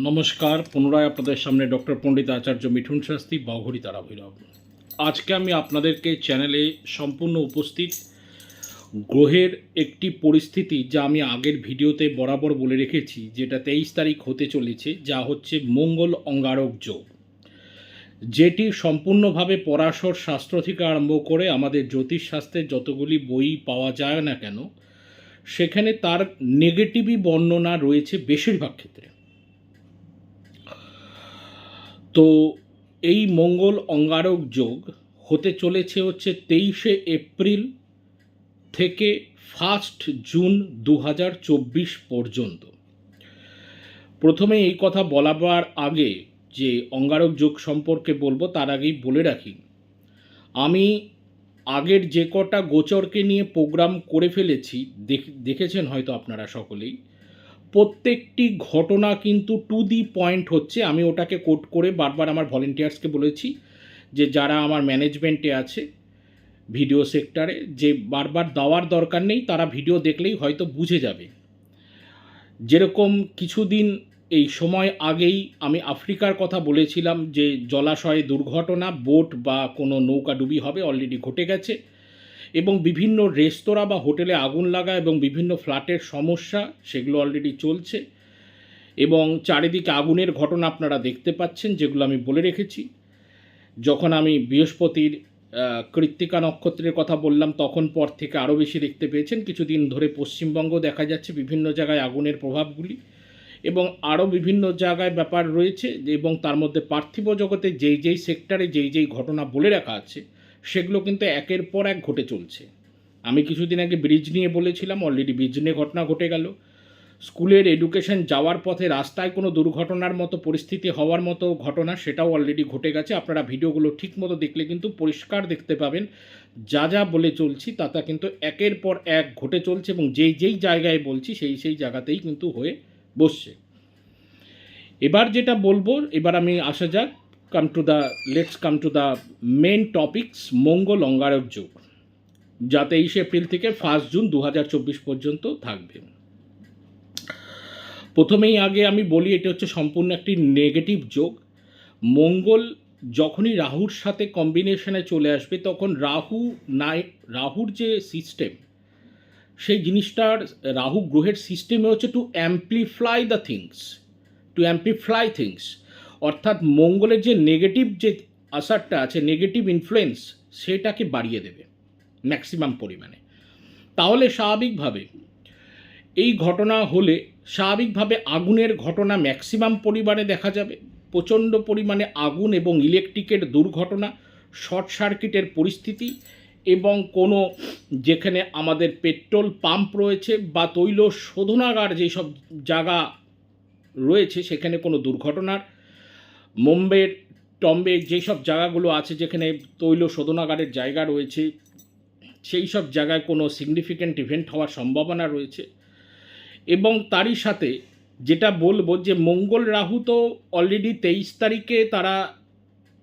নমস্কার, পুনরায় আপনাদের সামনে ডক্টর পণ্ডিত আচার্য মিঠুন শাস্তি বাঘরি তারা ভৈরব আজকে আমি আপনাদেরকে চ্যানেলে সম্পূর্ণ উপস্থিত। গ্রহের একটি পরিস্থিতি যা আমি আগের ভিডিওতে বরাবর বলে রেখেছি, যেটা তেইশ তারিখ হতে চলেছে, যা হচ্ছে মঙ্গল অঙ্গারক যোগ। যেটি সম্পূর্ণভাবে পরাশর শাস্ত্র থেকে আরম্ভ করে আমাদের জ্যোতিষশাস্ত্রের যতগুলি বই পাওয়া যায় না কেন, সেখানে তার নেগেটিভই বর্ণনা রয়েছে বেশিরভাগ ক্ষেত্রে। তো এই মঙ্গল অঙ্গারক যোগ হতে চলেছে হচ্ছে তেইশে এপ্রিল থেকে ফার্স্ট জুন দু হাজার চব্বিশ পর্যন্ত। প্রথমে এই কথা বলাবার আগে যে অঙ্গারক যোগ সম্পর্কে বলব, তার আগেই বলে রাখি, আমি আগের যে কটা গোচরকে নিয়ে প্রোগ্রাম করে ফেলেছি, দেখ- দেখেছেন হয়তো আপনারা সকলেই প্রত্যেকটি ঘটনা কিন্তু টু দি পয়েন্ট হচ্ছে। আমি ওটাকে কোট করে বারবার আমার ভলেন্টিয়ার্সকে বলেছি যে যারা আমার ম্যানেজমেন্টে আছে ভিডিও সেক্টরে যে বারবার দেওয়ার দরকার নেই, তারা ভিডিও দেখলেই হয়তো বুঝে যাবে। যেরকম কিছুদিন এই সময় আগেই আমি আফ্রিকার কথা বলেছিলাম যে জলাশয়ে দুর্ঘটনা বোট বা কোনো নৌকা ডুবি হবে অলরেডি ঘটে গেছে। এবং বিভিন্ন রেস্তোরাঁ বা হোটেলে আগুন লাগা এবং বিভিন্ন ফ্ল্যাটের সমস্যা, সেগুলো অলরেডি চলছে। এবং চারিদিকে আগুনের ঘটনা আপনারা দেখতে পাচ্ছেন, যেগুলো আমি বলে রেখেছি। যখন আমি বৃহস্পতির কৃত্তিকা নক্ষত্রের কথা বললাম, তখন পর থেকে আরও বেশি দেখতে পেয়েছেন। কিছুদিন ধরে পশ্চিমবঙ্গ দেখা যাচ্ছে বিভিন্ন জায়গায় আগুনের প্রভাবগুলি এবং আরও বিভিন্ন জায়গায় ব্যাপার রয়েছে এবং তার মধ্যে পার্থিব জগতে যেই যেই সেক্টরে যেই যেই ঘটনা বলে রাখা আছে সেগুলো কিন্তু একের পর এক ঘটে চলছে। আমি কিছুদিন আগে ব্রিজ নিয়ে বলেছিলাম অলরেডি ব্রিজ নিয়ে ঘটনা ঘটে গেল। স্কুলের এডুকেশন যাওয়ার পথে রাস্তায় কোনো দুর্ঘটনার মতো পরিস্থিতি হওয়ার মতো ঘটনা সেটাও অলরেডি ঘটে গেছে। আপনারা ভিডিওগুলো ঠিক মতো দেখলে কিন্তু পরিষ্কার দেখতে পাবেন। যা যা বলে চলছি, তা তা কিন্তু একের পর এক ঘটে চলছে এবং যেই যেই জায়গায় বলছি, সেই সেই জায়গাতেই কিন্তু হয়ে বসছে। এবার যেটা বলব, এবার আমি আসা যাক come to the let's come to the main topics Mangal Angarak যুগ যা তেইশে এপ্রিল থেকে ফার্স্ট জুন দু হাজার চব্বিশ পর্যন্ত থাকবে। প্রথমেই আগে আমি বলি, এটা হচ্ছে সম্পূর্ণ একটি নেগেটিভ যোগ মঙ্গল যখনই রাহুর সাথে কম্বিনেশনে চলে আসবে, তখন রাহু নাই, রাহুর যে সিস্টেম সেই জিনিসটার, রাহু গ্রহের সিস্টেমে হচ্ছে to amplify the things to amplify things অর্থাৎ মঙ্গলের যে নেগেটিভ যে আসারটা আছে নেগেটিভ ইনফ্লুয়েন্স সেটাকে বাড়িয়ে দেবে ম্যাক্সিমাম পরিমাণে। তাহলে স্বাভাবিকভাবে এই ঘটনা হলে স্বাভাবিকভাবে আগুনের ঘটনা ম্যাক্সিমাম পরিমাণে দেখা যাবে। প্রচণ্ড পরিমাণে আগুন এবং ইলেকট্রিকের দুর্ঘটনা শর্ট সার্কিটের পরিস্থিতি এবং কোনো যেখানে আমাদের পেট্রোল পাম্প রয়েছে বা তৈল শোধনাগার যেসব জায়গা রয়েছে, সেখানে কোনো দুর্ঘটনার মুম্বের টম্বে যেসব জায়গাগুলো আছে যেখানে তৈল শোধনাগারের জায়গা রয়েছে, সেই সব জায়গায় কোনো সিগনিফিক্যান্ট ইভেন্ট হওয়ার সম্ভাবনা রয়েছে। এবং তারই সাথে যেটা বলব যে মঙ্গল রাহু তো অলরেডি তেইশ তারিখে তারা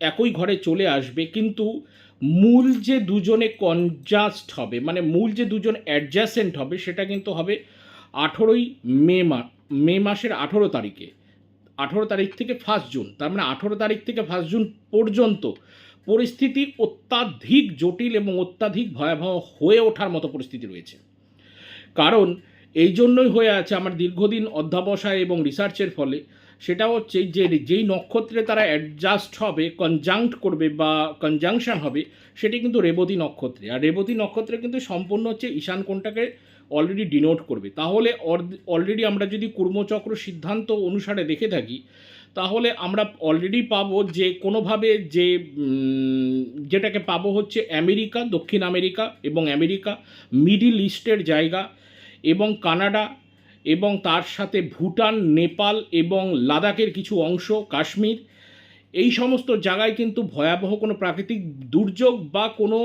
একই ঘরে চলে আসবে, কিন্তু মূল যে দুজনে কনজাস্ট হবে মানে মূল যে দুজন অ্যাডজাসেন্ট হবে, সেটা কিন্তু হবে আঠেরোই মে মা, মে মাসের আঠেরো তারিখে। আঠেরো তারিখ থেকে ফার্স্ট জুন, তার মানে আঠেরো তারিখ থেকে ফার্স্ট জুন পর্যন্ত পরিস্থিতি অত্যাধিক জটিল এবং অত্যাধিক ভয়াবহ হয়ে ওঠার মতো পরিস্থিতি রয়েছে। কারণ এই জন্যই হয়ে আছে আমার দীর্ঘদিন অধ্যাবসায় এবং রিসার্চের ফলে, সেটা হচ্ছে যে যেই নক্ষত্রে তারা অ্যাডজাস্ট হবে কনজাংক্ট করবে বা কনজাংশন হবে, সেটি কিন্তু রেবতী নক্ষত্রে। আর রেবতী নক্ষত্রে কিন্তু সম্পূর্ণ হচ্ছে ঈশান কোণটাকে অলরেডি ডিনোট করবে। তাহলে অলরেডি আমরা যদি কুর্মচক্র সিদ্ধান্ত অনুসারে দেখে থাকি, তাহলে আমরা অলরেডি পাবো যে কোনোভাবে যে যেটাকে পাবো হচ্ছে আমেরিকা, দক্ষিণ আমেরিকা এবং আমেরিকা, মিডিল ইস্টের জায়গা এবং কানাডা এবং তার সাথে ভুটান, নেপাল এবং লাদাখের কিছু অংশ, কাশ্মীর। এই সমস্ত জায়গায় কিন্তু ভয়াবহ কোনো প্রাকৃতিক দুর্যোগ বা কোনো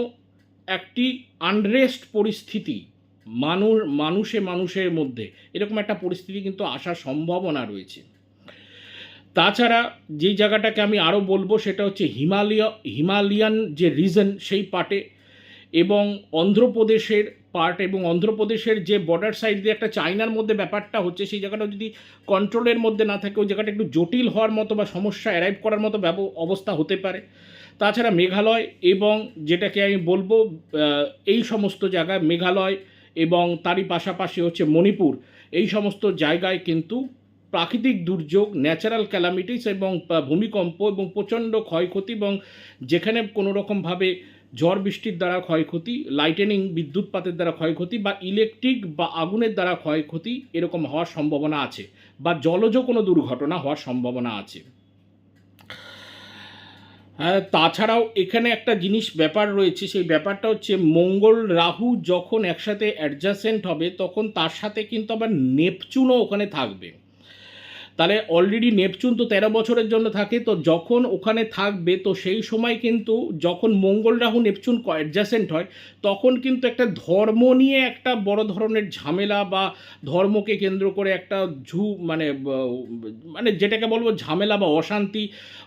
একটি আনরেস্ট পরিস্থিতি মানুষ, মানুষে মানুষের মধ্যে। এরকম একটা পরিস্থিতি কিন্তু আসার সম্ভাবনা রয়েছে। তাছাড়া যে জায়গাটাকে আমি আরও বলব সেটা হচ্ছে হিমালয়, হিমালয়ান যে রিজন সেই পার্টে এবং অন্ধ্রপ্রদেশের পার্ট এবং অন্ধ্রপ্রদেশের যে বর্ডার সাইড দিয়ে একটা চায়নার মধ্যে ব্যাপারটা হচ্ছে, সেই জায়গাটা যদি কন্ট্রোলের মধ্যে না থাকে, ওই জায়গাটা একটু জটিল হওয়ার মতো বা সমস্যা অ্যারাইভ করার মতো অবস্থা হতে পারে। তাছাড়া মেঘালয় এবং যেটাকে আমি বলব এই সমস্ত জায়গায় মেঘালয় এবং তারই পাশাপাশি হচ্ছে মণিপুর। এই সমস্ত জায়গায় কিন্তু প্রাকৃতিক দুর্যোগ ন্যাচারাল ক্যালামিটিস এবং ভূমিকম্প এবং প্রচণ্ড ক্ষয়ক্ষতি এবং যেখানে কোনো রকমভাবে ঝড় বৃষ্টির দ্বারা ক্ষয়ক্ষতি লাইটেনিং বিদ্যুৎপাতের দ্বারা ক্ষয়ক্ষতি বা ইলেকট্রিক বা আগুনের দ্বারা ক্ষয়ক্ষতি এরকম হওয়ার সম্ভাবনা আছে বা জলজ কোনো দুর্ঘটনা হওয়ার সম্ভাবনা আছে। হ্যাঁ তাছাড়াও এখানে একটা জিনিস ব্যাপার রয়েছে, সেই ব্যাপারটা হচ্ছে মঙ্গল রাহু যখন একসাথে অ্যাডজাসেন্ট হবে, তখন তার সাথে কিন্তু আবার নেপচুনও ওখানে থাকবে। তাহলে অলরেডি নেপচুন তো তেরো বছরের জন্য থাকে, তো যখন ওখানে থাকবে, তো সেই সময় কিন্তু যখন মঙ্গল রাহু নেপচুন অ্যাডজাসেন্ট হয়, তখন কিন্তু একটা ধর্ম নিয়ে একটা বড় ধরনের ঝামেলা বা ধর্মকে কেন্দ্র করে একটা ঝু মানে মানে যেটাকে বলব ঝামেলা বা অশান্তি,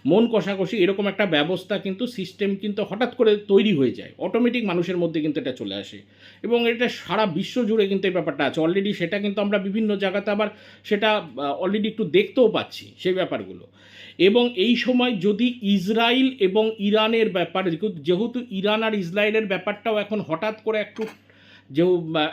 মন কষাকষি এরকম একটা ব্যবস্থা কিন্তু সিস্টেম কিন্তু হঠাৎ করে তৈরি হয়ে যায়। অটোমেটিক মানুষের মধ্যে কিন্তু এটা চলে আসে। এবং এটা সারা বিশ্ব জুড়ে কিন্তু এই ব্যাপারটা আছে। অলরেডি সেটা কিন্তু আমরা বিভিন্ন জায়গাতে আবার সেটা অলরেডি একটু দেখতেও পাচ্ছি সেই ব্যাপারগুলো। এবং এই সময় যদি ইসরায়েল এবং ইরানের ব্যাপার, যেহেতু- ইরান আর ইসরায়েলের ব্যাপারটাও এখন হঠাৎ করে একটু যে,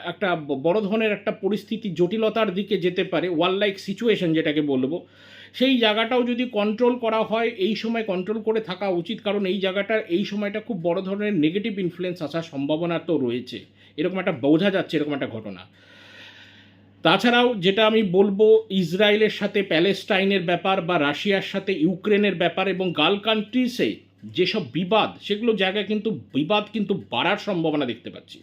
একটা বড় ধরনের একটা পরিস্থিতি, জটিলতার দিকে যেতে পারে ওয়ার্ল্ড লাইক সিচুয়েশন যেটাকে বলব, সেই জায়গাটাও যদি কন্ট্রোল করা হয়, এই সময় কন্ট্রোল করে থাকা উচিত। কারণ এই জায়গাটার, এই সময়টা খুব বড় ধরনের নেগেটিভ ইনফ্লুয়েন্স আসার সম্ভাবনা তো রয়েছে। এরকম একটা বোঝা যাচ্ছে, এরকম একটা ঘটনা। তাছাড়াও যেটা আমি বলব, ইসরায়েলের সাথে প্যালেস্টাইনের ব্যাপার বা রাশিয়ার সাথে ইউক্রেনের ব্যাপার এবং গাল কান্ট্রিসে যেসব বিবাদ, সেগুলো জায়গায় কিন্তু বিবাদ কিন্তু বাড়ার সম্ভাবনা দেখতে পাচ্ছি।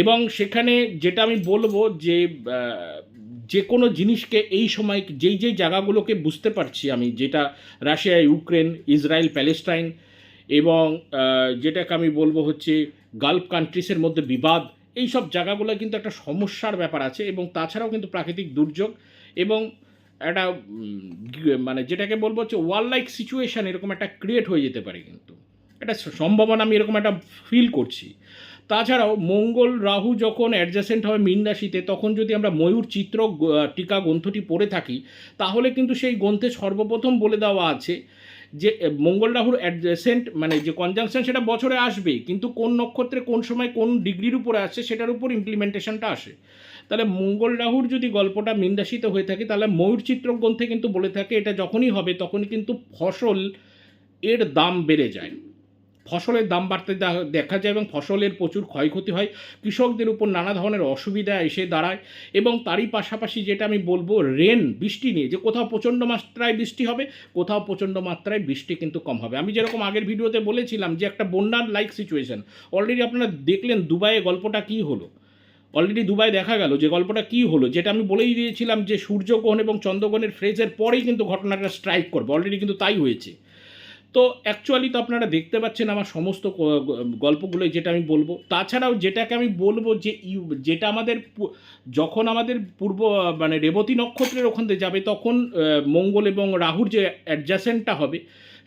এবং সেখানে যেটা আমি বলব যে যে কোনো জিনিসকে এই সময় যেই যেই জায়গাগুলোকে বুঝতে পারছি আমি, যেটা রাশিয়া, ইউক্রেন, ইসরায়েল, প্যালেস্টাইন এবং যেটাকে আমি বলব হচ্ছে গালফ কান্ট্রিসের মধ্যে বিবাদ এই সব জায়গাগুলো কিন্তু একটা সমস্যার ব্যাপার আছে এবং তাছাড়াও কিন্তু প্রাকৃতিক দুর্যোগ এবং একটা মানে যেটাকে বলব হচ্ছে ওয়ার্ল্ড লাইক সিচুয়েশান এরকম একটা ক্রিয়েট হয়ে যেতে পারে কিন্তু। এটা সম্ভাবনা আমি এরকম একটা ফিল করছি। তাছাড়াও মঙ্গল রাহু যখন অ্যাডজাসেন্ট হবে মীন রাশিতে, তখন যদি আমরা ময়ূর চিত্র টিকা গ্রন্থটি পড়ে থাকি, তাহলে কিন্তু সেই গ্রন্থে সর্বপ্রথম বলে দেওয়া আছে যে মঙ্গল রাহুর অ্যাডজেসেন্ট মানে যে কনজাংশন সেটা বছরে আসবে কিন্তু কোন নক্ষত্রে কোন সময় কোন ডিগ্রির উপরে আসছে সেটার উপর ইমপ্লিমেন্টেশনটা আসে। তাহলে মঙ্গল রাহুর যদি গল্পটা মীন হয়ে থাকে, তাহলে ময়ূর চিত্র গ্রন্থে কিন্তু বলে থাকে, এটা যখনই হবে তখনই কিন্তু ফসল এর দাম বেড়ে যায়। ফসলের দাম বাড়তে দেখা যায় এবং ফসলের প্রচুর ক্ষয়ক্ষতি হয়, কৃষকদের উপর নানা ধরনের অসুবিধা এসে দাঁড়ায় এবং তারই পাশাপাশি যেটা আমি বলব রেন বৃষ্টি নিয়ে, যে কোথাও প্রচণ্ড মাত্রায় বৃষ্টি হবে, কোথাও প্রচণ্ড মাত্রায় বৃষ্টি কিন্তু কম হবে। আমি যেরকম আগের ভিডিওতে বলেছিলাম যে একটা বন্যার লাইক সিচুয়েশন অলরেডি আপনারা দেখলেন দুবাইয়ে গল্পটা কী হলো? অলরেডি দুবাই দেখা গেল যে গল্পটা কী হলো? যেটা আমি বলেই দিয়েছিলাম যে সূর্যগ্রহণ এবং চন্দ্রগ্রহণের ফ্রেজের পরেই কিন্তু ঘটনাটা স্ট্রাইক করবে অলরেডি কিন্তু তাই হয়েছে। তো অ্যাকচুয়ালি তো আপনারা দেখতে পাচ্ছেন আমার সমস্ত গল্পগুলোই যেটা আমি বলব। তাছাড়াও যেটাকে আমি বলব যে ইউ, যেটা আমাদের যখন আমাদের পূর্ব মানে রেবতী নক্ষত্রের ওখান থেকে যাবে, তখন মঙ্গল এবং রাহুর যে অ্যাডজাসেন্টটা হবে,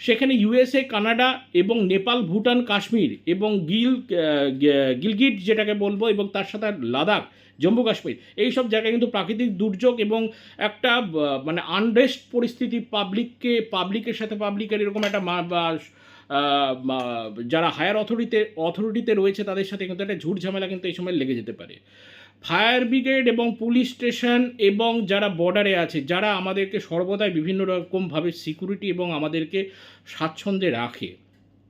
সেখানে ইউএসএ কানাডা এবং নেপাল, ভুটান, কাশ্মীর এবং গিল গিলগিট যেটাকে বলব এবং তার সাথে লাদাখ জম্মু কাশ্মীর। এই সব জায়গায় কিন্তু প্রাকৃতিক দুর্যোগ এবং একটা মানে আনরেস্ট পরিস্থিতি পাবলিককে পাবলিকের সাথে পাবলিকের এরকম একটা যারা হায়ার অথরিটিতে অথরিটিতে রয়েছে তাদের সাথে কিন্তু একটা ঝামেলা কিন্তু এই সময় লেগে যেতে পারে। ফায়ার ব্রিগেড এবং পুলিশ স্টেশন এবং যারা বর্ডারে আছে, যারা আমাদেরকে সর্বদাই বিভিন্ন রকমভাবে সিকিউরিটি এবং আমাদেরকে স্বাচ্ছন্দ্যে রাখে।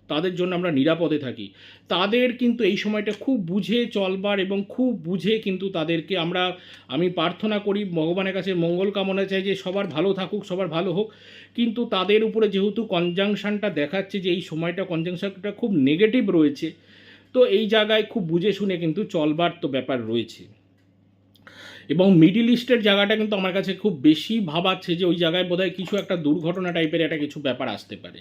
তাদের জন্য আমরা নিরাপদে থাকি। তাদের কিন্তু এই সময়টা খুব বুঝে চলবার এবং খুব বুঝে কিন্তু তাদেরকে আমরা, আমি প্রার্থনা করি, ভগবানের কাছে মঙ্গল কামনা চাই যে সবার ভালো থাকুক, সবার ভালো হোক। কিন্তু তাদের উপরে যেহেতু কনজাংশনটা দেখাচ্ছে যে এই সময়টা কনজাংশনটা খুব নেগেটিভ রয়েছে, তো এই জায়গায় খুব বুঝে শুনে কিন্তু চলবার তো ব্যাপার রয়েছে। এবং মিডিল ইস্টের জায়গাটা কিন্তু আমার কাছে খুব বেশি ভাবাচ্ছে যে ওই জায়গায় বোধহয় কিছু একটা দুর্ঘটনা টাইপের একটা কিছু ব্যাপার আসতে পারে।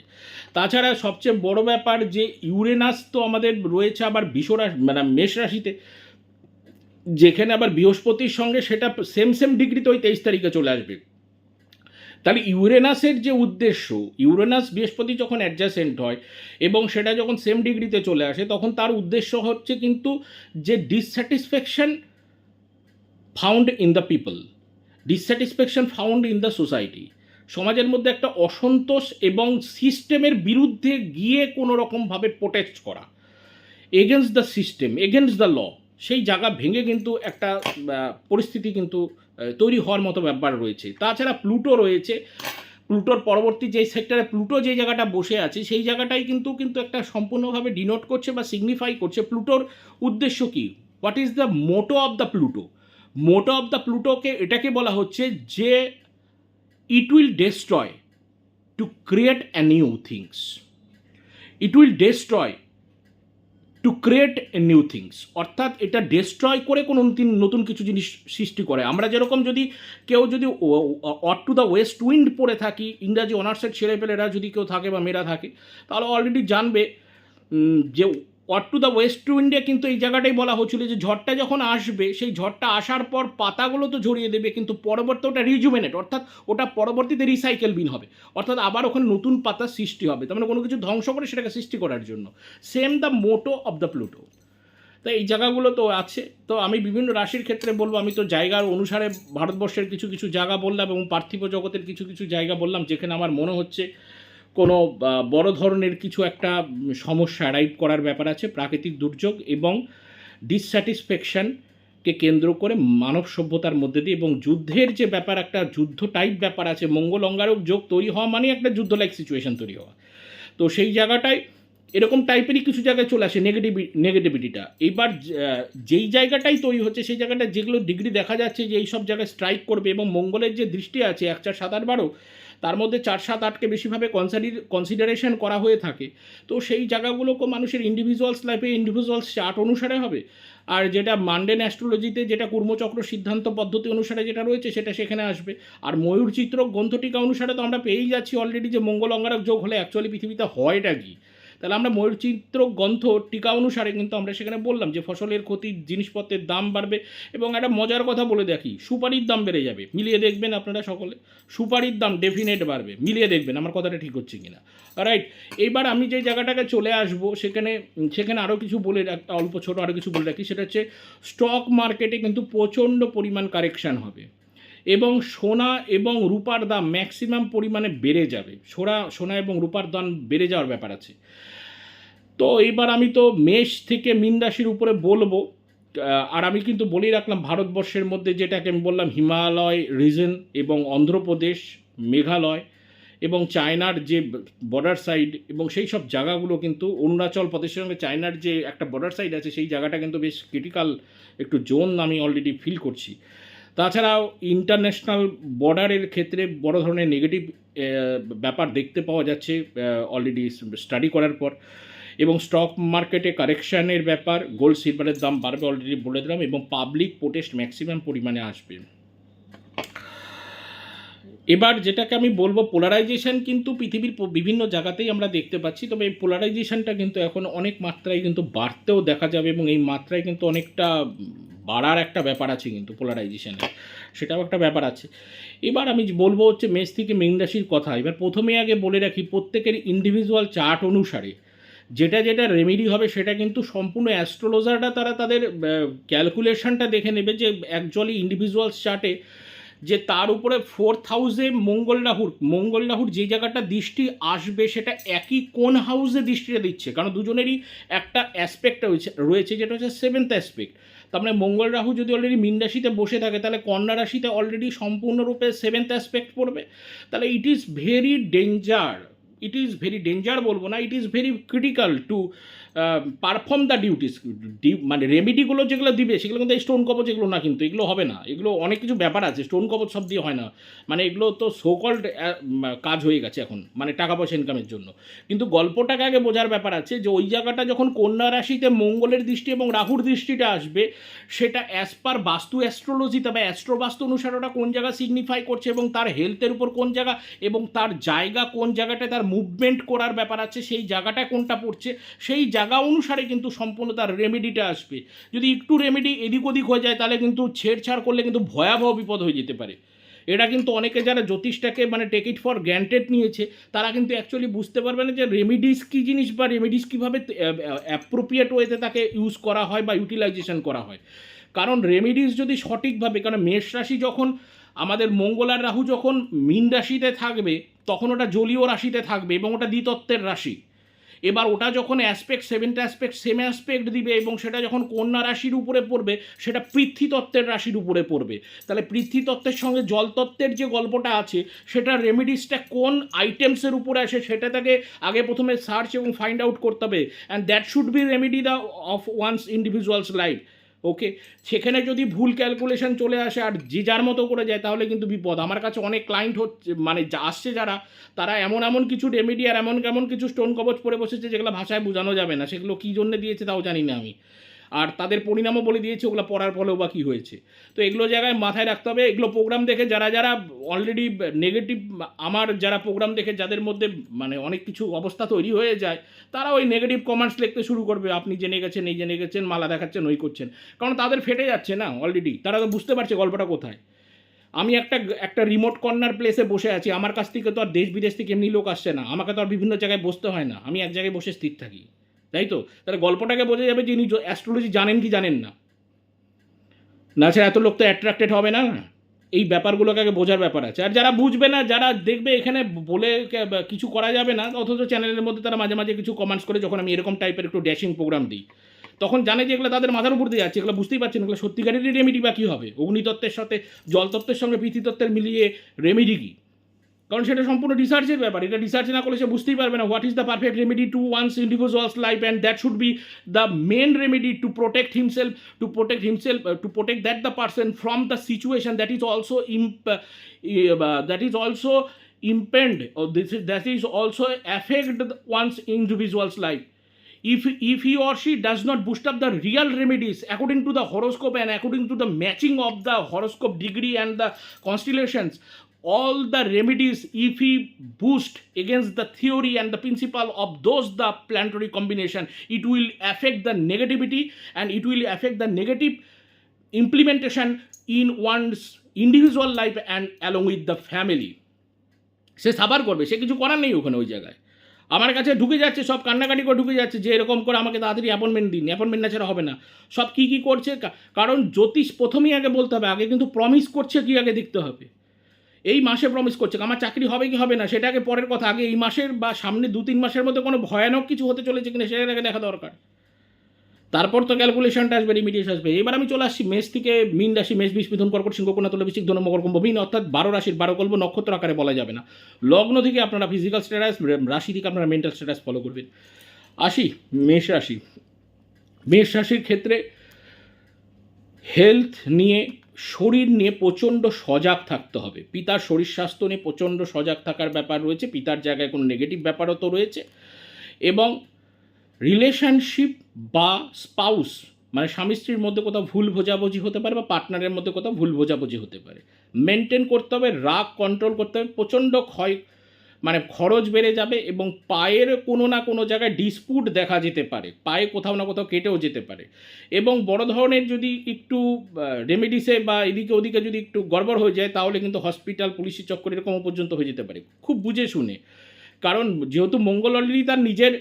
তাছাড়া সবচেয়ে বড় ব্যাপার যে ইউরেনাস তো আমাদের রয়েছে আবার বিশ্বরাশি মানে মেষ রাশিতে। যেখানে আবার বৃহস্পতির সঙ্গে সেটা সেম সেম ডিগ্রিতে ওই তেইশ তারিখে চলে আসবে। তাহলে ইউরেনাসের যে উদ্দেশ্য ইউরেনাস বৃহস্পতি যখন অ্যাডজাসেন্ট হয় এবং সেটা যখন সেম ডিগ্রিতে চলে আসে, তখন তার উদ্দেশ্য হচ্ছে কিন্তু যে dissatisfaction found in the people dissatisfaction found in the society সমাজের মধ্যে একটা অসন্তোষ এবং সিস্টেমের বিরুদ্ধে গিয়ে কোনো রকমভাবে প্রোটেস্ট করা। Against the system against the law সেই জায়গা ভেঙে কিন্তু একটা পরিস্থিতি কিন্তু তৈরি হওয়ার মতো ব্যাপার রয়েছে। তাছাড়া প্লুটো রয়েছে। প্লুটোর পরবর্তী যে সেক্টরে প্লুটো যে জায়গাটা বসে আছে, সেই জায়গাটাই কিন্তু কিন্তু একটা সম্পূর্ণভাবে ডিনোট করছে বা সিগনিফাই করছে। প্লুটোর উদ্দেশ্য কী? What is the motto of the Pluto motto of the প্লুটোকে এটাকে বলা হচ্ছে যে it will destroy to create a new things it will destroy to create a new things অর্থাৎ এটা ডেস্ট্রয় করে কোনো নতুন নতুন কিছু জিনিস সৃষ্টি করে। আমরা যেরকম যদি কেউ যদি ode to the west wind পড়ে থাকি, ইংরাজি অনার্সের ছেলেপেলেরা যদি কেউ থাকে বা মেয়েরা থাকে, তাহলে অলরেডি জানবে যে অট টু দ্য ওয়েস্ট উইন্ডে কিন্তু এই জায়গাটাই বলা হচ্ছিল যে ঝড়টা যখন আসবে, সেই ঝড়টা আসার পর পাতাগুলো তো ঝরিয়ে দেবে, কিন্তু পরবর্তী ওটা রিজুমেনেট অর্থাৎ ওটা পরবর্তীতে রিসাইকেল বিন হবে। অর্থাৎ আবার ওখানে নতুন পাতা সৃষ্টি হবে, তার মানে কোনো কিছু ধ্বংস করে সেটাকে সৃষ্টি করার জন্য। Same the motto of the Pluto তো এই জায়গাগুলো তো আছে। তো আমি বিভিন্ন রাশির ক্ষেত্রে বলব, আমি তো জায়গার অনুসারে ভারতবর্ষের কিছু কিছু জায়গা বললাম এবং পার্থিব জগতের কিছু কিছু জায়গা বললাম, যেখানে আমার মনে হচ্ছে কোনো বড় ধরনের কিছু একটা সমস্যা অ্যারাইভ করার ব্যাপার আছে, প্রাকৃতিক দুর্যোগ এবং ডিসস্যাটিসফ্যাকশনকে কেন্দ্র করে মানব সভ্যতার মধ্যে দিয়ে এবং যুদ্ধের যে ব্যাপার, একটা যুদ্ধ টাইপ ব্যাপার আছে মঙ্গল অঙ্গারক যোগ তৈরি হওয়া মানে একটা যুদ্ধ লাইক সিচুয়েশন তৈরি হওয়া। তো সেই জায়গাটায় এরকম টাইপেরই কিছু জায়গায় চলে আসে নেগেটিভি নেগেটিভিটিটা এইবার যেই জায়গাটাই তৈরি হচ্ছে, সেই জায়গাটা যেগুলো ডিগ্রি দেখা যাচ্ছে যে এই সব জায়গায় স্ট্রাইক করবে এবং মঙ্গলের যে দৃষ্টি আছে, এক চার সাত আট বারো তার মধ্যে চার সাত আটকে বেশিভাবে কনসারি কনসিডারেশন করা হয়ে থাকে। তো সেই জায়গাগুলোকে মানুষের ইন্ডিভিজুয়ালস লাইফে ইন্ডিভিজুয়ালস চার্ট অনুসারে হবে। আর যেটা মান্ডেন অ্যাস্ট্রোলজিতে যেটা কর্মচক্র সিদ্ধান্ত পদ্ধতি অনুসারে যেটা রয়েছে সেটা সেখানে আসবে। আর ময়ূর চিত্র গ্রন্থটিকা অনুসারে তো আমরা পেয়েই যাচ্ছি অলরেডি যে মঙ্গল অঙ্গারক যোগ হলে অ্যাকচুয়ালি পৃথিবীতে হয়টা কি? তাহলে আমরা ময়ূরচিত্র গ্রন্থ টিকা অনুসারে কিন্তু আমরা সেখানে বললাম যে ফসলের ক্ষতি, জিনিসপত্রের দাম বাড়বে এবং একটা মজার কথা বলে দেখি, সুপারির দাম বেড়ে যাবে। মিলিয়ে দেখবেন আপনারা সকলে, সুপারির দাম ডেফিনেট বাড়বে। মিলিয়ে দেখবেন, আমার কথাটা ঠিক হচ্ছে কিনা। রাইট এইবার আমি যে জায়গাটাকে চলে আসব, সেখানে সেখানে আরও কিছু বলে অল্প ছোট আরও কিছু বলে রাখি, সেটা হচ্ছে স্টক মার্কেটে কিন্তু প্রচণ্ড পরিমাণ কারেকশান হবে। এবং সোনা এবং রূপার দাম ম্যাক্সিমাম পরিমাণে বেড়ে যাবে। সোনা সোনা এবং রূপার দাম বেড়ে যাওয়ার ব্যাপার আছে। তো এইবার আমি তো মেষ থেকে মিন রাশির উপরে বলব। আর আমি কিন্তু বলেই রাখলাম, ভারতবর্ষের মধ্যে যেটাকে আমি বললাম, হিমালয় রিজন এবং অন্ধ্রপ্রদেশ, মেঘালয় এবং চায়নার যে বর্ডার সাইড এবং সেই সব জায়গাগুলো কিন্তু অরুণাচল প্রদেশের সঙ্গে চায়নার যে একটা বর্ডার সাইড আছে, সেই জায়গাটা কিন্তু বেশ ক্রিটিক্যাল একটু জোন আমি অলরেডি ফিল করছি। তাছাড়াও ইন্টারন্যাশনাল বর্ডারের ক্ষেত্রে বড় ধরনের নেগেটিভ ব্যাপার দেখতে পাওয়া যাচ্ছে অলরেডি স্টাডি করার পর। এবং স্টক মার্কেটে কারেকশানের ব্যাপার গোল্ড সিলভারের দাম বাড়বে অলরেডি বলে দিলাম এবং পাবলিক প্রোটেস্ট ম্যাক্সিমাম পরিমাণে আসবে। এবার যেটাকে আমি বলব পোলারাইজেশন কিন্তু পৃথিবীর বিভিন্ন জায়গাতেই আমরা দেখতে পাচ্ছি। তবে এই পোলারাইজেশনটা কিন্তু এখন অনেক মাত্রায় কিন্তু বাড়তেও দেখা যাবে এবং এই মাত্রায় কিন্তু অনেকটা বাড়ার একটা ব্যাপার আছে কিন্তু পোলারাইজেশনের সেটাও একটা ব্যাপার আছে। এবার আমি বলব হচ্ছে মেষ থেকে মীন রাশির কথা। এবার প্রথমে আগে বলে রাখি, প্রত্যেকের ইন্ডিভিজুয়াল চার্ট অনুসারে যেটা যেটা রেমেডি হবে সেটা কিন্তু সম্পূর্ণ অ্যাস্ট্রোলজাররা তারা তাদের ক্যালকুলেশনটা দেখে নেবে যে অ্যাকচুয়ালি ইন্ডিভিজুয়াল চার্টে যে তার উপরে ফোর্থ হাউসে মঙ্গল রাহুর মঙ্গল রাহুর যে জায়গাটা দৃষ্টি আসবে সেটা একই কোন হাউসে দৃষ্টিটা দিচ্ছে? কারণ দুজনেরই একটা অ্যাসপেক্ট রয়েছে রয়েছে যেটা হচ্ছে সেভেন্থ অ্যাসপেক্ট তার মানে মঙ্গল রাহু যদি অলরেডি মীন রাশিতে বসে থাকে, তাহলে কন্যা রাশিতে অলরেডি সম্পূর্ণরূপে সেভেন্থ অ্যাসপেক্ট পড়বে। তাহলে it is very danger it is very danger বলব না it is very critical to perform the duties মানে রেমেডিগুলো যেগুলো দিবে, সেগুলো কিন্তু স্টোন কবচ এগুলো না কিন্তু, এগুলো হবে না। এগুলো অনেক কিছু ব্যাপার আছে স্টোন কবচ সব দিয়ে হয় না। মানে এগুলো তো সোকল্ড কাজ হয়ে গেছে এখন মানে টাকা পয়সা ইনকামের জন্য। কিন্তু গল্পটাকে আগে বোঝার ব্যাপার আছে যে, ওই জায়গাটা যখন কন্যা রাশিতে মঙ্গলের দৃষ্টি এবং রাহুর দৃষ্টিটা আসবে, সেটা অ্যাজ পার বাস্তু অ্যাস্ট্রোলজি তবে অ্যাস্ট্রো বাস্তু অনুসারে ওটা কোন জায়গা সিগনিফাই করছে এবং তার হেলথের উপর কোন জায়গা এবং তার জায়গা কোন জায়গাটায় তার মুভমেন্ট করার ব্যাপার আছে, সেই জায়গাটায় কোনটা পড়ছে, সেই জায়গা অনুসারে কিন্তু সম্পূর্ণ তার রেমেডিটা আসবে। যদি একটু রেমেডি এদিক ওদিক হয়ে যায়, তাহলে কিন্তু ছেড়ছাড় করলে কিন্তু ভয়াবহ বিপদ হয়ে যেতে পারে। এটা কিন্তু অনেকে যারা জ্যোতিষটাকে মানে টেক ইট ফর গ্র্যান্টেড নিয়েছে, তারা কিন্তু অ্যাকচুয়ালি বুঝতে পারবে না যে রেমিডিস কী জিনিস বা রেমিডিস কীভাবে অ্যাপ্রোপ্রিয়েট ওয়েতে তাকে ইউজ করা হয় বা ইউটিলাইজেশন করা হয়। কারণ রেমিডিস যদি সঠিকভাবে, কারণ মেষ রাশি যখন আমাদের মঙ্গল আর রাহু যখন মীন রাশিতে থাকবে, তখন ওটা জলীয় রাশিতে থাকবে এবং ওটা দ্বিতত্ত্বের রাশি। এবার ওটা যখন aspect seventh aspect same aspect দিবে এবং সেটা যখন কন্যা রাশির উপরে পড়বে, সেটা পৃথ্বীতত্ত্বের রাশির উপরে পড়বে। তাহলে পৃথ্বীতত্ত্বের সঙ্গে জলতত্ত্বের যে গল্পটা আছে, সেটা রেমিডিসটা কোন আইটেমসের উপরে আসে, সেটা তাকে আগে প্রথমে সার্চ এবং ফাইন্ড আউট করতে হবে। And that should be remedy the of one's individuals life okay? সেখানে যদি ভুল ক্যালকুলেশন চলে আসে আর যে যার মতো করে যায়, তাহলে কিন্তু বিপদ। আমার কাছে অনেক ক্লায়েন্ট হচ্ছে মানে আসছে যারা, তারা এমন এমন কিছু রেমেডি আর এমন এমন কিছু স্টোন কবচ পরে বসেছে যেগুলো ভাষায় বোঝানো যাবে না। সেগুলো কী জন্য দিয়েছে তাও জানি না আমি। আর তাদের পরিণামও বলে দিয়েছে, ওগুলো পড়ার ফলেও বা কী হয়েছে। তো এগুলো জায়গায় মাথায় রাখতে হবে। এগুলো প্রোগ্রাম দেখে যারা যারা অলরেডি নেগেটিভ আমার যারা প্রোগ্রাম দেখে যাদের মধ্যে মানে অনেক কিছু অবস্থা তৈরি হয়ে যায়, তারা ওই নেগেটিভ কমেন্টস লিখতে শুরু করবে, আপনি জেনে গেছেন, এই জেনে গেছেন, মালা দেখাচ্ছেন, ওই করছেন। কারণ তাদের ফেটে যাচ্ছে না অলরেডি তারা তো বুঝতে পারছে গল্পটা কোথায়। আমি একটা একটা রিমোট কর্নার প্লেসে বসে আছি, আমার কাছ থেকে তো আর দেশ বিদেশ থেকে এমনি লোক আসছে না, আমাকে তো আর বিভিন্ন জায়গায় বসতে হয় না, আমি এক জায়গায় বসে স্থির থাকি। তাই তো? তাহলে গল্পটাকে বোঝা যাবে যে ইনি অ্যাস্ট্রোলজি জানেন কি জানেন না। না ছাড়া এত লোক তো অ্যাট্রাক্টেড হবে না। এই ব্যাপারগুলোকে আগে বোঝার ব্যাপার আছে। আর যারা বুঝবে না, যারা দেখবে এখানে বলে কিছু করা যাবে না, অথচ চ্যানেলের মধ্যে তারা মাঝে মাঝে কিছু কমেন্টস করে যখন আমি এরকম টাইপের একটু ড্যাশিং প্রোগ্রাম দিই, তখন জানে যে এগুলো তাদের মাথার উপর দিয়ে যাচ্ছে, এগুলো বুঝতেই পারছেন এগুলো সত্যিকারেরই রেমেডি বা কী হবে? অগ্নিতত্ত্বের সাথে, জলতত্ত্বের সঙ্গে পৃথিতত্ত্বের মিলিয়ে রেমেডি কী? কারণ সেটা সম্পূর্ণ রিসার্চের ব্যাপার। এটা রিসার্চ না করলে সে বুঝতেই পারবে না what is the perfect remedy to one's individuals life and that should be the main remedy to protect himself to protect himself to protect that the person from the situation that is also imp that is also impend is that is also effect one's individuals life if if you or she does not boost up the real remedies according to the horoscope and according to the matching of the horoscope degree and the constellations all the remedies if he boost against the theory and the principle of those the planetary combination it will affect the negativity and it will affect the negative implementation in one's individual life and along with the family সে suffer করবে সে কিছু করার নেই ওখানে ওই জায়গায় আমার কাছে ঢুকে যাচ্ছে সব কান্নাকাটি করে ঢুকে যাচ্ছে যে এরকম করে আমাকে তাড়াতাড়ি অ্যাপয়েন্টমেন্ট দিন অ্যাপয়েন্টমেন্ট না ছাড়া হবে না সব কী কী করছে কারণ জ্যোতিষ প্রথমেই আগে বলতে হবে আগে কিন্তু প্রমিস করছে কি আগে দেখতে হবে এই মাসে প্রমিস করছে। আমার চাকরি হবে কি হবে না, সেটা আগে পরের কথা। আগে এই মাসের বা সামনে দু তিন মাসের মধ্যে কোনো ভয়ানক কিছু হতে চলেছে কিনা, সেটা আগে দেখা দরকার। তারপর তো ক্যালকুলেশনটা আসবে রিমিডিয়েশন আসবে। এবার আমি চলে আসছি মেষ থেকে মিন রাশি, মেষ, বিষ, মিথুন, কর্কট, সিংহ কন্যা তুলা বৃশ্চিক, ধনু, মকর, কুম্ভ, মিন, অর্থাৎ বারো রাশির বারো কল্প নক্ষত্র আকারে বলা যাবে না। লগ্ন থেকে আপনারা ফিজিক্যাল স্ট্যাটাস রাশি থেকে আপনারা মেন্টাল স্ট্যাটাস ফলো করবেন। আসি মেষ রাশি। মেষ রাশির ক্ষেত্রে হেলথ নিয়ে শরীর নিয়ে প্রচণ্ড সজাগ থাকতে হবে। পিতার শরীর স্বাস্থ্য নিয়ে প্রচণ্ড সজাগ থাকার ব্যাপার রয়েছে, পিতার জায়গায় কোনো নেগেটিভ ব্যাপারও তো রয়েছে এবং রিলেশনশিপ বা স্পাউস মানে স্বামী স্ত্রীর মধ্যে কোথাও ভুল বোঝাবুঝি হতে পারে বা পার্টনারের মধ্যে কোথাও ভুল বোঝাবুঝি হতে পারে। মেনটেন করতে হবে, রাগ কন্ট্রোল করতে হবে, প্রচণ্ড ক্ষয় মানে খরচ বেড়ে যাবে এবং পায়ের কোনো না কোনো জায়গায় ডিসপুট দেখা যেতে পারে। পায়ে কোথাও না কোথাও কেটেও যেতে পারে। এবং বড় ধরনের যদি একটু রেমেডিসে বা এদিকে ওদিকে যদি একটু গড়বড় হয়ে যায়, তাহলে কিন্তু হসপিটাল পুলিশের চক্কর এরকম পর্যন্ত হয়ে যেতে পারে। খুব বুঝে শুনে। কারণ যেহেতু মঙ্গল অলরেডি তার নিজের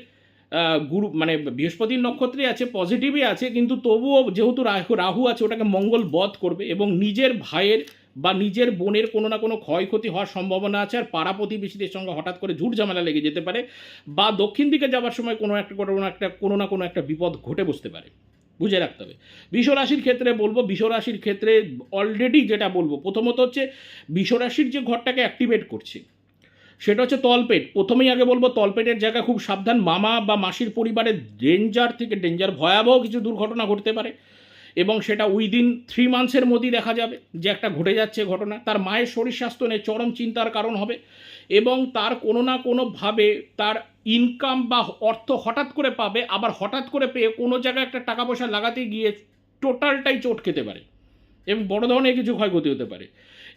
গুরু মানে বৃহস্পতির নক্ষত্রে আছে পজিটিভই আছে, কিন্তু তবুও যেহেতু রাহু রাহু আছে, ওটাকে মঙ্গল বধ করবে এবং নিজের ভাইয়ের বা নিজের বোনের কোনো না কোনো ক্ষয়ক্ষতি হওয়ার সম্ভাবনা আছে, আর পাড়া প্রতিবেশীদের সঙ্গে হঠাৎ করে ঝুট ঝামেলা লেগে যেতে পারে বা দক্ষিণ দিকে যাওয়ার সময় কোনো একটা কোনো একটা, কোনো না কোনো একটা বিপদ ঘটে বসতে পারে। বুঝে রাখতে হবে। বিশ্বরাশির ক্ষেত্রে বলব, বিশ্বরাশির ক্ষেত্রে অলরেডি যেটা বলব, প্রথমত হচ্ছে বিশ্বরাশির যে ঘরটাকে অ্যাক্টিভেট করছে, সেটা হচ্ছে তলপেট। প্রথমেই আগে বলব, তলপেটের জায়গা খুব সাবধান। মামা বা মাসির পরিবারের ডেঞ্জার থেকে ডেঞ্জার ভয়াবহ কিছু দুর্ঘটনা ঘটতে পারে। এবং সেটা উইদিন থ্রি মান্থসের মধ্যেই দেখা যাবে যে একটা ঘটে যাচ্ছে ঘটনা। তার মায়ের শরীর স্বাস্থ্য নিয়ে চরম চিন্তার কারণ হবে এবং তার কোনো না কোনোভাবে তার ইনকাম বা অর্থ হঠাৎ করে পাবে, আবার হঠাৎ করে পেয়ে কোনো জায়গায় একটা টাকা পয়সা লাগাতে গিয়ে টোটালটাই চোট খেতে পারে এবং বড় ধরনের কিছু ক্ষয়ক্ষতি হতে পারে।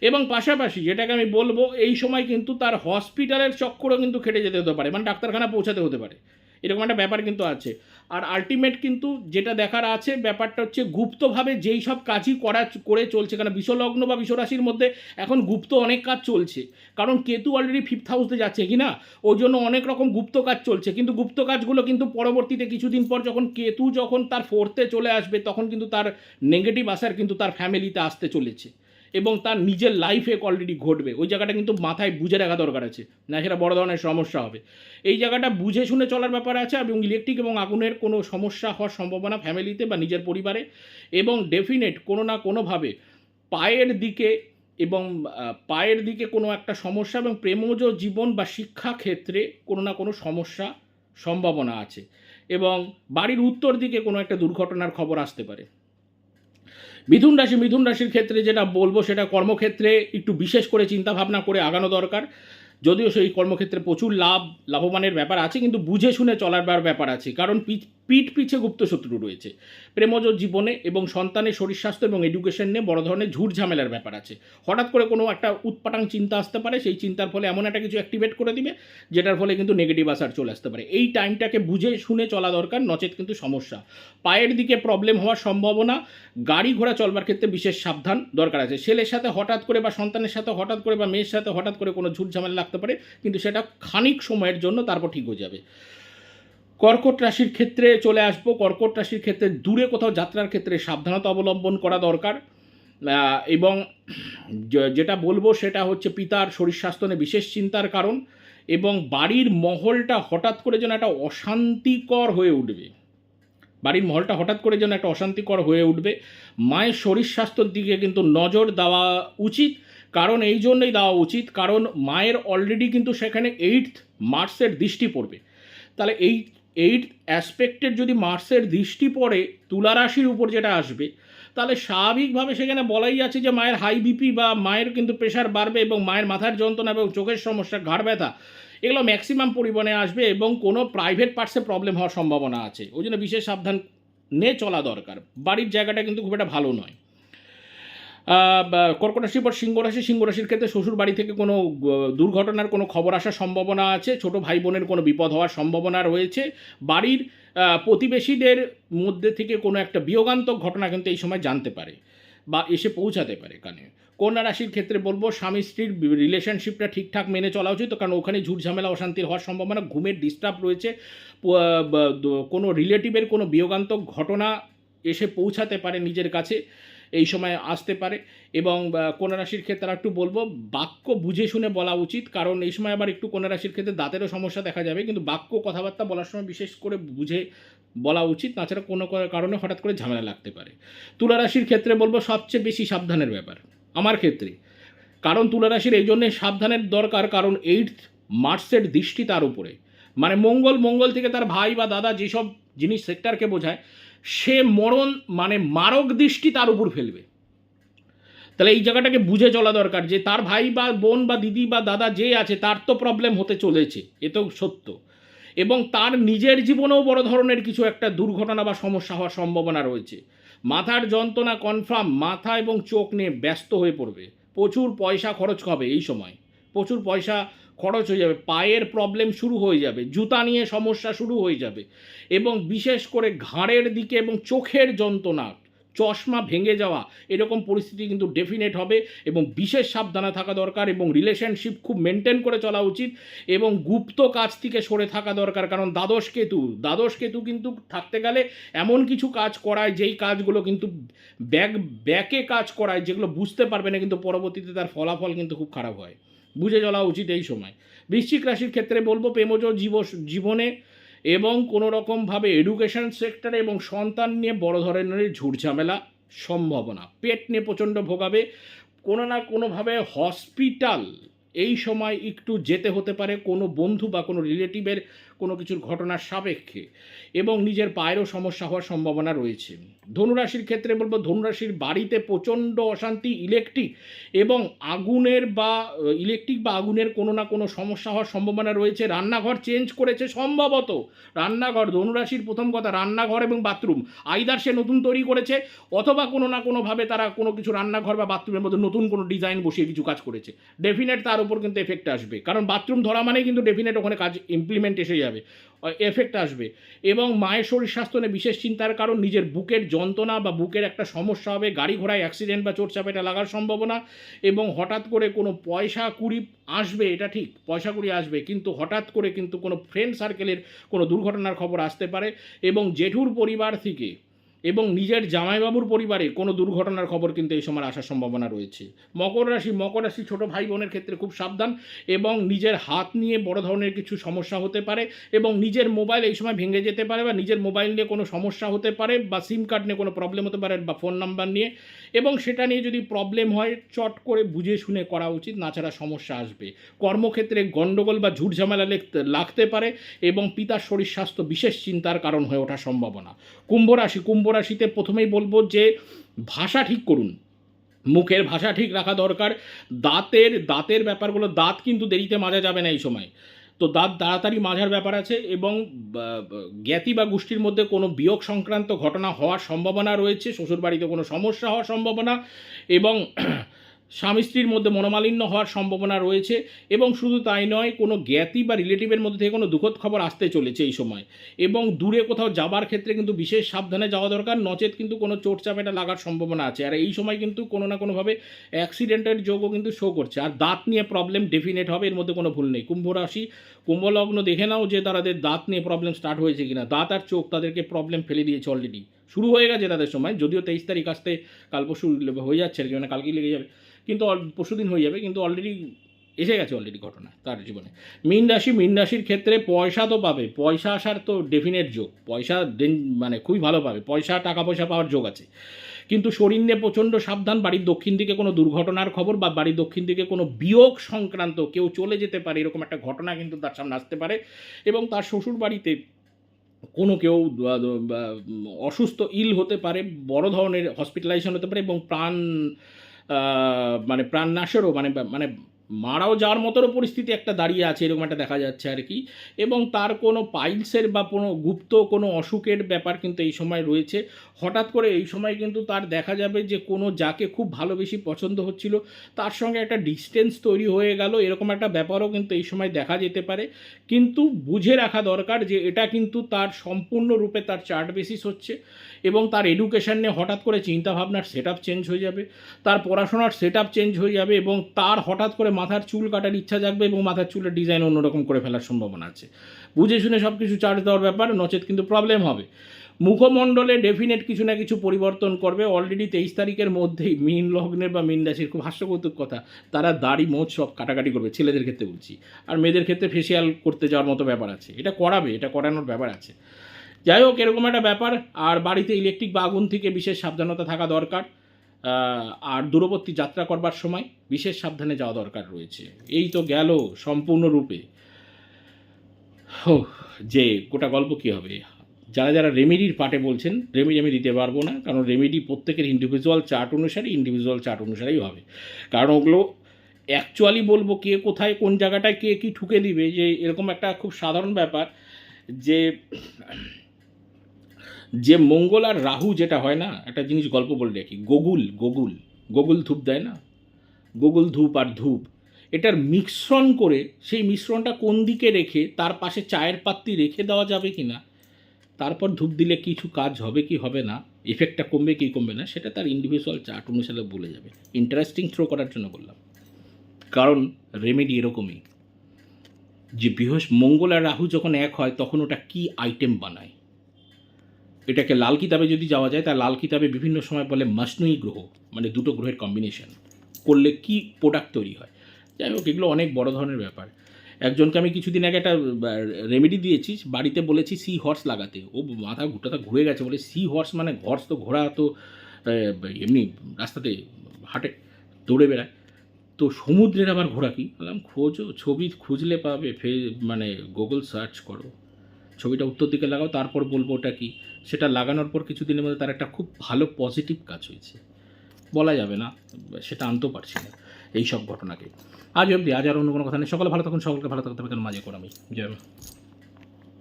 এবং পাশাপাশি যেটাকে আমি বলব, এই সময় কিন্তু তার হসপিটালের চক্করও কিন্তু খেটে যেতে হতে পারে মানে ডাক্তারখানা পৌঁছাতে হতে পারে। এরকম একটা ব্যাপার কিন্তু আছে। আর আলটিমেট কিন্তু যেটা দেখার আছে, ব্যাপারটা হচ্ছে গুপ্তভাবে যেই সব কাজই করা করে চলছে কারণ বিশ্বলগ্ন বা বিশ্বরাশির মধ্যে এখন গুপ্ত অনেক কাজ চলছে। কারণ কেতু অলরেডি ফিফথ হাউসে যাচ্ছে, কি না? ওই জন্য অনেক রকম গুপ্ত কাজ চলছে। কিন্তু গুপ্ত কাজগুলো কিন্তু পরবর্তীতে কিছুদিন পর যখন কেতু যখন তার ফোর্থে চলে আসবে, তখন কিন্তু তার নেগেটিভ আসার কিন্তু তার ফ্যামিলিতে আসতে চলেছে। এবং তার নিজের লাইফে অলরেডি ঘটবে। ওই জায়গাটা কিন্তু মাথায় বুঝে রাখা দরকার আছে, না সেটা বড় ধরনের সমস্যা হবে। এই জায়গাটা বুঝে শুনে চলার ব্যাপার আছে এবং ইলেকট্রিক এবং আগুনের কোনো সমস্যা হওয়ার সম্ভাবনা ফ্যামিলিতে বা নিজের পরিবারে। এবং ডেফিনেট কোনো না কোনোভাবে পায়ের দিকে এবং পায়ের দিকে কোনো একটা সমস্যা এবং প্রেমজ জীবন বা শিক্ষা ক্ষেত্রে কোনো না কোনো সমস্যা সম্ভাবনা আছে। এবং বাড়ির উত্তর দিকে কোনো একটা দুর্ঘটনার খবর আসতে পারে। মিথুন রাশি, মিথুন রাশির ক্ষেত্রে যেটা বলব সেটা কর্মক্ষেত্রে একটু বিশেষ করে চিন্তাভাবনা করে আগানো দরকার। যদিও সেই কর্মক্ষেত্রে প্রচুর লাভ, লাভবানের ব্যাপার আছে, কিন্তু বুঝে শুনে চলার ব্যাপার আছে। কারণ পিঠ পিছে গুপ্ত শত্রু রয়েছে। প্রেমজ জীবনে এবং সন্তানের শরীর স্বাস্থ্য এবং এডুকেশন নিয়ে বড় ধরনের ঝুট ঝামেলার ব্যাপার আছে। হঠাৎ করে কোনো একটা উৎপাটাং চিন্তা আসতে পারে, সেই চিন্তার ফলে এমন একটা কিছু অ্যাক্টিভেট করে দিবে, যেটার ফলে কিন্তু নেগেটিভ আসার চলে আসতে পারে। এই টাইমটাকে বুঝে শুনে চলা দরকার, নচেত কিন্তু সমস্যা। পায়ের দিকে প্রবলেম হওয়ার সম্ভাবনা, গাড়ি ঘোড়া চলবার ক্ষেত্রে বিশেষ সাবধান দরকার আছে। ছেলের সাথে হঠাৎ করে বা সন্তানের সাথে হঠাৎ করে বা মেয়ের সাথে হঠাৎ করে কোনো ঝুট ঝামেলা লাগতে পারে, কিন্তু সেটা খানিক সময়ের জন্য তারপর ঠিক হয়ে যাবে। কর্কট রাশির ক্ষেত্রে চলে আসব। কর্কট রাশির ক্ষেত্রে দূরে কোথাও যাত্রার ক্ষেত্রে সাবধানতা অবলম্বন করা দরকার। এবং যেটা বলব সেটা হচ্ছে পিতার শরীর স্বাস্থ্য নিয়ে বিশেষ চিন্তার কারণ এবং বাড়ির মহলটা হঠাৎ করে যেন একটা অশান্তিকর হয়ে উঠবে। বাড়ির মহলটা হঠাৎ করে যেন একটা অশান্তিকর হয়ে উঠবে। মায়ের শরীর স্বাস্থ্যের দিকে কিন্তু নজর দেওয়া উচিত। কারণ এই জন্যই দেওয়া উচিত। কারণ মায়ের অলরেডি কিন্তু সেখানে এইট মার্চের দৃষ্টি পড়বে। তাহলে এই এইট অ্যাসপেক্টের যদি মার্সের দৃষ্টি পড়ে তুলা রাশির উপর যেটা আসবে, তাহলে স্বাভাবিকভাবে সেখানে বলাই আছে যে মায়ের হাই বিপি বা মায়ের কিন্তু প্রেশার বাড়বে এবং মায়ের মাথার যন্ত্রণা এবং চোখের সমস্যা, ঘাড় ব্যথা, এগুলো ম্যাক্সিমাম পরিমাণে আসবে এবং কোনো প্রাইভেট পার্টসে প্রবলেম হওয়ার সম্ভাবনা আছে। ওই জন্য বিশেষ সাবধান নে চলা দরকার। বাড়ির জায়গাটা কিন্তু খুব একটা ভালো নয়। কর্কট রাশির পর সিংহ রাশি সিংহ রাশির ক্ষেত্রে শ্বশুর বাড়ি থেকে কোনো দুর্ঘটনার কোনো খবর আসার সম্ভাবনা আছে? ছোট ভাই বোনের কোনো বিপদ হওয়ার সম্ভাবনা রয়েছে? বাড়ির প্রতিবেশীদের মধ্যে থেকে কোনো একটা বিয়োগান্তক ঘটনা কিন্তু এই সময় জানতে পারে বা এসে পৌঁছাতে পারে কানে কন্যা রাশির ক্ষেত্রে বলব, স্বামী স্ত্রীর রিলেশনশিপটা ঠিকঠাক মেনে চলা উচিত, কারণ ওখানে ঝামেলা অশান্তির হওয়ার সম্ভাবনা, ঘুমের ডিস্টার্ব রয়েছে কোনো রিলেটিভের কোনো বিয়োগান্তক ঘটনা এসে পৌঁছাতে পারে নিজের কাছে। এই সময় আসতে পারে। এবং রাশির ক্ষেত্রে আর একটু বলব, বাক্য বুঝে শুনে বলা উচিত। কারণ এই সময় আবার একটু রাশির ক্ষেত্রে দাঁতেরও সমস্যা দেখা যাবে। কিন্তু বাক্য কথাবার্তা বলার সময় বিশেষ করে বুঝে বলা উচিত। তাছাড়া কোনো কারণে হঠাৎ করে ঝামেলা লাগতে পারে। তুলা রাশির ক্ষেত্রে বলব, সবচেয়ে বেশি সাবধানের ব্যাপার। আমার ক্ষেত্রে। কারণ তুলা রাশির এই জন্যে সাবধানের দরকার। কারণ এইট মার্চের দৃষ্টি তার উপরে। মানে মঙ্গল মঙ্গল থেকে তার ভাই বা দাদা যেসব জিনিস সেক্টরকে বোঝায় সে মরণ মানে মারক দৃষ্টি তার উপর ফেলবে। তাহলে এই জায়গাটাকে বুঝে চলা দরকার যে তার ভাই বা বোন বা দিদি বা দাদা যে আছে, তার তো প্রবলেম হতে চলেছে, এ তো সত্য। এবং তার নিজের জীবনেও বড় ধরনের কিছু একটা দুর্ঘটনা বা সমস্যা হওয়ার সম্ভাবনা রয়েছে। মাথার যন্ত্রণা কনফার্ম মাথা এবং চোখ নিয়ে ব্যস্ত হয়ে পড়বে। প্রচুর পয়সা খরচ হবে এই সময়। প্রচুর পয়সা খরচ হয়ে যাবে, পায়ের প্রবলেম শুরু হয়ে যাবে, জুতা নিয়ে সমস্যা শুরু হয়ে যাবে এবং বিশেষ করে ঘাড়ের দিকে এবং চোখের যন্ত্রণা, চশমা ভেঙে যাওয়া, এরকম পরিস্থিতি কিন্তু ডেফিনেট হবে এবং বিশেষ সাবধানে থাকা দরকার এবং রিলেশনশিপ খুব মেনটেন করে চলা উচিত এবং গুপ্ত কাজ থেকে সরে থাকা দরকার, কারণ দ্বাদশ কেতু দ্বাদশ কেতু কিন্তু থাকতে গেলে এমন কিছু কাজ করায় যেই কাজগুলো কিন্তু ব্যাক ব্যাকে কাজ করায় যেগুলো বুঝতে পারবে না কিন্তু পরবর্তীতে তার ফলাফল কিন্তু খুব খারাপ হয়। বুঝে চলা উচিত এই সময়। বৃশ্চিক রাশির ক্ষেত্রে বলব প্রেমজ জীব, জীবনে এবং কোনো রকমভাবে এডুকেশন সেক্টরে এবং সন্তান নিয়ে বড় ধরনের ঝুটঝামেলা সম্ভাবনা। পেট নিয়ে প্রচণ্ড ভোগাবে। কোনো না কোনোভাবে হসপিটাল এই সময় একটু যেতে হতে পারে। কোনো বন্ধু বা কোনো রিলেটিভের কিছুর ঘটনার সাপেক্ষে এবং নিজের পায়েরও সমস্যা হওয়ার সম্ভাবনা রয়েছে। ধনুরাশির ক্ষেত্রে বলব, ধনুরাশির বাড়িতে প্রচণ্ড অশান্তি ইলেকট্রিক এবং আগুনের বা ইলেকট্রিক বা আগুনের কোনো না কোনো সমস্যা হওয়ার সম্ভাবনা রয়েছে। রান্নাঘর চেঞ্জ করেছে সম্ভবত। রান্নাঘর, ধনুরাশির প্রথম কথা রান্নাঘর এবং বাথরুম আইদার সে নতুন তৈরি করেছে, অথবা কোনো না কোনোভাবে তারা কোনো কিছু রান্নাঘর বা বাথরুমের মধ্যে নতুন কোনো ডিজাইন বসিয়ে কিছু কাজ করেছে। ডেফিনেট তার উপর কিন্তু এফেক্ট আসবে। কারণ বাথরুম ধরা মানেই কিন্তু ডেফিনেট ওখানে কাজ ইমপ্লিমেন্ট এসে যাবে এফেক্ট আসবে। এবং মায়ের শরীর স্বাস্থ্য নিয়ে বিশেষ চিন্তার কারণ, নিজের বুকের যন্ত্রণা বা বুকের একটা সমস্যা হবে, গাড়ি ঘোড়ায় অ্যাক্সিডেন্ট বা চোটচাপেটা লাগার সম্ভাবনা, এবং হঠাৎ করে কোনো পয়সা কুড়ি আসবে, এটা ঠিক, পয়সা কুড়ি আসবে, কিন্তু হঠাৎ করে কিন্তু কোনো ফ্রেন্ড সার্কেলের কোনো দুর্ঘটনার খবর আসতে পারে, এবং জেঠুর পরিবার থেকে এবং নিজের জামাইবাবুর পরিবারে কোনো দুর্ঘটনার খবর কিন্তু এই সময় আসার সম্ভাবনা রয়েছে। মকর রাশি মকর রাশি ছোটো ভাই বোনের ক্ষেত্রে খুব সাবধান এবং নিজের হাত নিয়ে বড় ধরনের কিছু সমস্যা হতে পারে এবং নিজের মোবাইল এই সময় ভেঙে যেতে পারে বা নিজের মোবাইল নিয়ে কোনো সমস্যা হতে পারে বা সিম কার্ড নিয়ে কোনো প্রবলেম হতে পারে বা ফোন নাম্বার নিয়ে এবং সেটা নিয়ে যদি প্রবলেম হয়, চট করে বুঝে শুনে করা উচিত, না ছাড়া সমস্যা আসবে। কর্মক্ষেত্রে গণ্ডগোল বা ঝুট ঝামেলা লাগতে পারে এবং পিতার শরীর স্বাস্থ্য বিশেষ চিন্তার কারণ হয়ে ওঠার সম্ভাবনা। কুম্ভ রাশি, কুম্ভ রাশিতে প্রথমেই বলব যে ভাষা ঠিক করুন। মুখের ভাষা ঠিক রাখা দরকার। দাঁতের দাঁতের ব্যাপারগুলো, দাঁত কিন্তু দেরিতে মাজা যাবে না এই সময়। তো দাঁত তাড়াতাড়ি মাঝার ব্যাপার আছে এবং জ্ঞাতি বা গোষ্ঠীর মধ্যে কোনো বিয়োগ সংক্রান্ত ঘটনা হওয়ার সম্ভাবনা রয়েছে। শ্বশুরবাড়িতে কোনো সমস্যা হওয়ার সম্ভাবনা এবং স্বামী স্ত্রীর মধ্যে মনোমালিন্য হওয়ার সম্ভাবনা রয়েছে এবং শুধু তাই নয়, কোনো জ্ঞাতি বা রিলেটিভের মধ্যে থেকে কোনো দুঃখদ খবর আসতে চলেছে এই সময়। এবং দূরে কোথাও যাবার ক্ষেত্রে কিন্তু বিশেষ সাবধানে যাওয়া দরকার, নচেত কিন্তু কোনো চোটচাপেটা লাগার সম্ভাবনা আছে। আর এই সময় কিন্তু কোনো না কোনোভাবে অ্যাক্সিডেন্টের যোগও কিন্তু শো করছে। আর দাঁত নিয়ে প্রবলেম ডেফিনেট হবে, এর মধ্যে কোনো ভুল নেই। কুম্ভ রাশি কুম্ভ লগ্ন দেখে নাও যে তাদের দাঁত নিয়ে প্রবলেম স্টার্ট হয়েছে কিনা। দাঁত আর চোখ তাদেরকে প্রবলেম ফেলে দিয়েছে অলরেডি শুরু হয়ে গেছে তাদের সময়, যদিও তেইশ তারিখ আসতে কাল পরশু হয়ে যাচ্ছে আর কি মানে কালকেই লেগে যাবে। কিন্তু পরশু দিন হয়ে যাবে, কিন্তু অলরেডি এসে গেছে অলরেডি ঘটনা তার জীবনে। মীন রাশি, মীন রাশির ক্ষেত্রে পয়সা তো পাবে, পয়সা আসার তো ডেফিনেট যোগ। পয়সা মানে খুবই ভালো পাবে, পয়সা টাকা পয়সা পাওয়ার যোগ আছে। কিন্তু শরীর নিয়ে প্রচণ্ড সাবধান, বাড়ির দক্ষিণ দিকে কোনো দুর্ঘটনার খবর বা বাড়ির দক্ষিণ দিকে কোনো বিয়োগ সংক্রান্ত কেউ চলে যেতে পারে, এরকম একটা ঘটনা কিন্তু তার সামনে আসতে পারে এবং তার শ্বশুর বাড়িতে কোনো কেউ অসুস্থ ইল হতে পারে, বড় ধরনের হসপিটালাইজেশন হতে পারে এবং প্রাণ মানে প্রাণনাশেরও মানে মানে মারাও যাওয়ার মতোরও পরিস্থিতি একটা দাঁড়িয়ে আছে, এরকম একটা দেখা যাচ্ছে আর কি। এবং তার কোনো পাইলসের বা কোনো গুপ্ত কোনো অসুখের ব্যাপার কিন্তু এই সময় রয়েছে। হঠাৎ করে এই সময় কিন্তু তার দেখা যাবে যে কোনো যাকে খুব ভালোবেসি পছন্দ হচ্ছিল, তার সঙ্গে একটা ডিস্টেন্স তৈরি হয়ে গেল, এরকম একটা ব্যাপারও কিন্তু এই সময় দেখা যেতে পারে। কিন্তু বুঝে রাখা দরকার যে এটা কিন্তু তার সম্পূর্ণরূপে তার চার্ট বেসিস হচ্ছে এবং তার এডুকেশন নিয়ে হঠাৎ করে চিন্তাভাবনার সেট আপ চেঞ্জ হয়ে যাবে, তার পড়াশোনার সেট আপ চেঞ্জ হয়ে যাবে এবং তার হঠাৎ করে মাথার চুল কাটার ইচ্ছা জাগবে এবং মাথার চুলের ডিজাইন অন্যরকম করে ফেলার সম্ভাবনা আছে। বুঝে শুনে সব কিছু চার্জ দেওয়ার ব্যাপার, নচেত কিন্তু প্রবলেম হবে। মুখমণ্ডলে ডেফিনেট কিছু না কিছু পরিবর্তন করবে। অলরেডি তেইশ তারিখের মধ্যেই মিন লগ্নের বা মীন রাশির খুব হাস্যকৌতুক কথা, তারা দাড়ি, মোচ সব কাটাকাটি করবে, ছেলেদের ক্ষেত্রে বলছি। আর মেয়েদের ক্ষেত্রে ফেসিয়াল করতে যাওয়ার মতো ব্যাপার আছে। এটা করাবে, এটা করানোর ব্যাপার আছে। যাই হোক, এরকম একটা ব্যাপার। আর বাড়িতে ইলেকট্রিক বা আগুন থেকে বিশেষ সাবধানতা থাকা দরকার। আর দূরবর্তী যাত্রা করবার সময় বিশেষ সাবধানে যাওয়া দরকার রয়েছে। এই তো গেল সম্পূর্ণরূপে। যে গোটা গল্প কী হবে? যারা যারা রেমেডির পার্টে বলছেন, রেমেডি আমি দিতে পারব না, কারণ রেমেডি প্রত্যেকের ইন্ডিভিজুয়াল চার্ট অনুসারে ইন্ডিভিজুয়াল চার্ট অনুসারেই হবে। কারণ ওগুলো অ্যাকচুয়ালি বলব কে কোথায়, কোন জায়গাটায় কে কী ঠুকে দিবে, যে এরকম একটা খুব সাধারণ ব্যাপার যে যে মঙ্গল আর রাহু যেটা হয় না, একটা জিনিস গল্প বলে রাখি, গোগুল গোগুল গোগুল ধূপ দেয় না? গোগুল ধূপ আর ধূপ, এটার মিশ্রণ করে সেই মিশ্রণটা কোন দিকে রেখে, তার পাশে চায়ের পাত্রি রেখে দেওয়া যাবে কি না? তারপর ধূপ দিলে কিছু কাজ হবে কি হবে না? এফেক্টটা কমবে কি কমবে না? সেটা তার ইন্ডিভিজুয়াল চার্ট অনুসারে বলে যাবে। ইন্টারেস্টিং থ্রো করার জন্য বললাম। কারণ রেমেডি এরকমই। যে বৃহস্প, মঙ্গল আর রাহু যখন এক হয়, তখন ওটা কি আইটেম বানায়? এটাকে লাল কিতাবে যদি যাওয়া যায়, তা লাল কিতাবে বিভিন্ন সময় বলে মাসনুই গ্রহ মানে দুটো গ্রহের কম্বিনেশন করলে কি প্রোডাক্ট তৈরি হয়? যাই হোক, এগুলো অনেক বড় ধরনের ব্যাপার। একজনকে আমি কিছুদিন আগে একটা রেমেডি দিয়েছি, বাড়িতে বলেছি সি হর্স লাগাতে। ও মাথা ঘুটাটা ঘুরে গেছে, বলে সি হর্স মানে হর্স তো ঘোড়া তো এমনি রাস্তাতে হাটে, দৌড়ে বেড়ায়। তো সমুদ্রের আবার ঘোড়া কি? বললাম, খোঁজো, ছবি খুঁজলে পাবে, ফে মানে গুগল সার্চ করো। ছবিটা উত্তর দিকে লাগাও, তারপর বলব ওটা কি? সেটা লাগানোর পর কিছুদিনের মধ্যে তার একটা খুব ভালো পজিটিভ কাজ হয়েছে। বলা যাবে না, সেটা আনতেও পারছি না এই সব ঘটনাকে। আজ অবধি, আজ আর অন্য কোনো কথা নেই। সকালে ভালো থাকুন, সকলকে ভালো থাকতে হবে, কেন মাঝে করামি জয় মা।